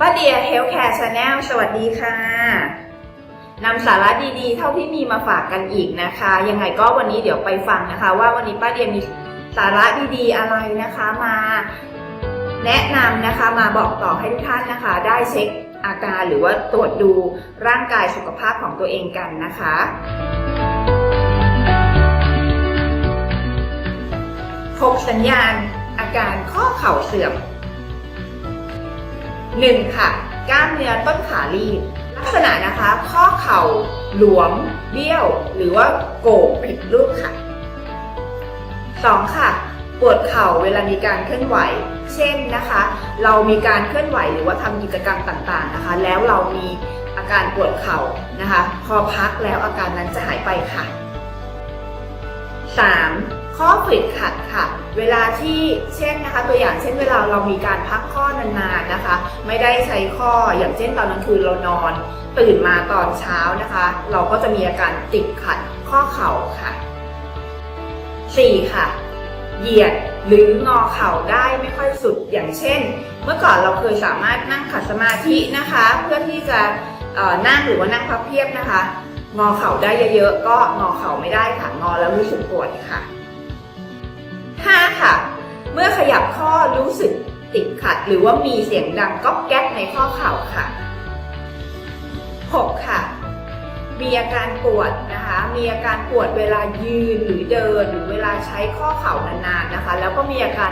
ป้าเดียเฮลท์แคร์ชาแนลสวัสดีค่ะนำสาระดีๆ เท่าที่มีมาฝากกันอีกนะคะ ยังไงก็วันนี้เดี๋ยวไปฟังนะคะ ว่าวันนี้ป้าเดียมีสาระดีๆอะไรนะคะมาแนะนำนะคะมาบอกต่อให้ทุกท่านนะคะ ได้เช็คอาการหรือว่าตรวจดูร่างกายสุขภาพของตัวเองกันนะคะ พบสัญญาณอาการข้อเข่าเสื่อม 1. ค่ะกล้ามเนื้อต้นขาลีบ ลักษณะนะคะ ข้อเข่าหลวม เบี้ยว หรือว่าโก่งผิดรูปค่ะ 2. ค่ะ ปวดเข่าเวลามีการเคลื่อนไหว เช่นนะคะ เรามีการเคลื่อนไหวหรือว่าทำกิจกรรมต่างๆนะคะ แล้วเรามีอาการปวดเข่านะคะ พอพักแล้วอาการนั้นจะหายไปค่ะ 3. ข้อฝืดขัดค่ะ เวลาที่เช่นนะคะ ตัวอย่างเช่นเวลาเรามีการพักข้อนานๆนะคะ ไม่ได้ใช้ข้ออย่างเช่นตอนกลางคืนเรานอน ตื่นมาตอนเช้านะคะ เราก็จะมีอาการติดขัดข้อเข่าค่ะ 4. ค่ะ เหยียดหรืองอเข่าได้ไม่ค่อยสุดอย่างเช่น เมื่อก่อนเราเคยสามารถนั่งขัดสมาธินะคะ เพื่อที่จะนั่งหรือว่านั่งพับเพียบนะคะ งอเข่าได้เยอะๆก็งอเข่าไม่ได้ค่ะงอแล้วรู้สึกปวดค่ะ 5. ค่ะ เมื่อขยับข้อรู้สึก ติดขัด หรือว่ามีเสียงดังก๊อบแก๊บในข้อเข่าค่ะ 6. ค่ะ มีอาการปวดนะคะ มีอาการปวดเวลายืนหรือเดินหรือเวลาใช้ข้อเข่านานๆนะคะ แล้วก็มีอาการ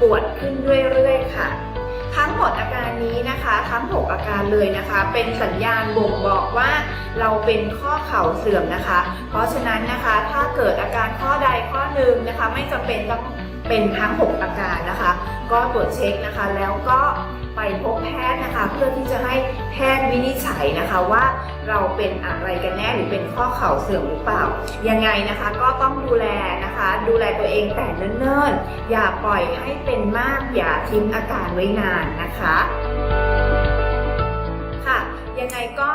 ปวดขึ้นเรื่อยๆค่ะ ทั้งหมดอาการนี้นะคะ ทั้ง 6 อาการเลยนะคะ เป็นสัญญาณบ่งบอกว่า เราเป็นข้อเข่าเสื่อมนะคะ เพราะฉะนั้นนะคะถ้าเกิดอาการข้อใดข้อหนึ่งนะคะ ไม่จำเป็นต้องเป็นทั้ง 6 อาการนะคะ ก็ตรวจเช็คนะคะ แล้วก็ไปพบแพทย์นะคะ เพื่อที่จะให้แพทย์วินิจฉัยนะคะว่าเราเป็นอะไรกันแน่หรือเป็นข้อเข่าเสื่อมหรือเปล่า ยังไงนะคะก็ต้องดูแลนะคะ ดูแลตัวเองแต่เนิ่นๆ อย่าปล่อยให้เป็นมากอย่าทิ้งอาการไว้นานนะคะ ยังไงก็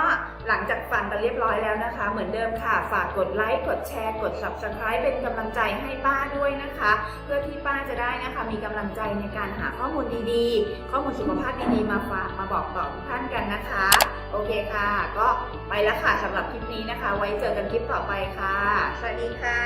หลังจากฟังกันเรียบร้อยแล้วนะคะ เหมือนเดิมค่ะ ฝากกดไลค์กดแชร์ กด subscribe เป็นกำลังใจให้ป้าด้วยนะคะ เพื่อที่ป้าจะได้นะคะ มีกำลังใจในการหาข้อมูลดีๆ ข้อมูลสุขภาพดีๆ มาฝากมาบอกต่อทุกท่านกันนะคะ โอเคค่ะ ก็ไปแล้วค่ะสำหรับคลิปนี้นะคะ ไว้เจอกันคลิปต่อไปค่ะ สวัสดีค่ะ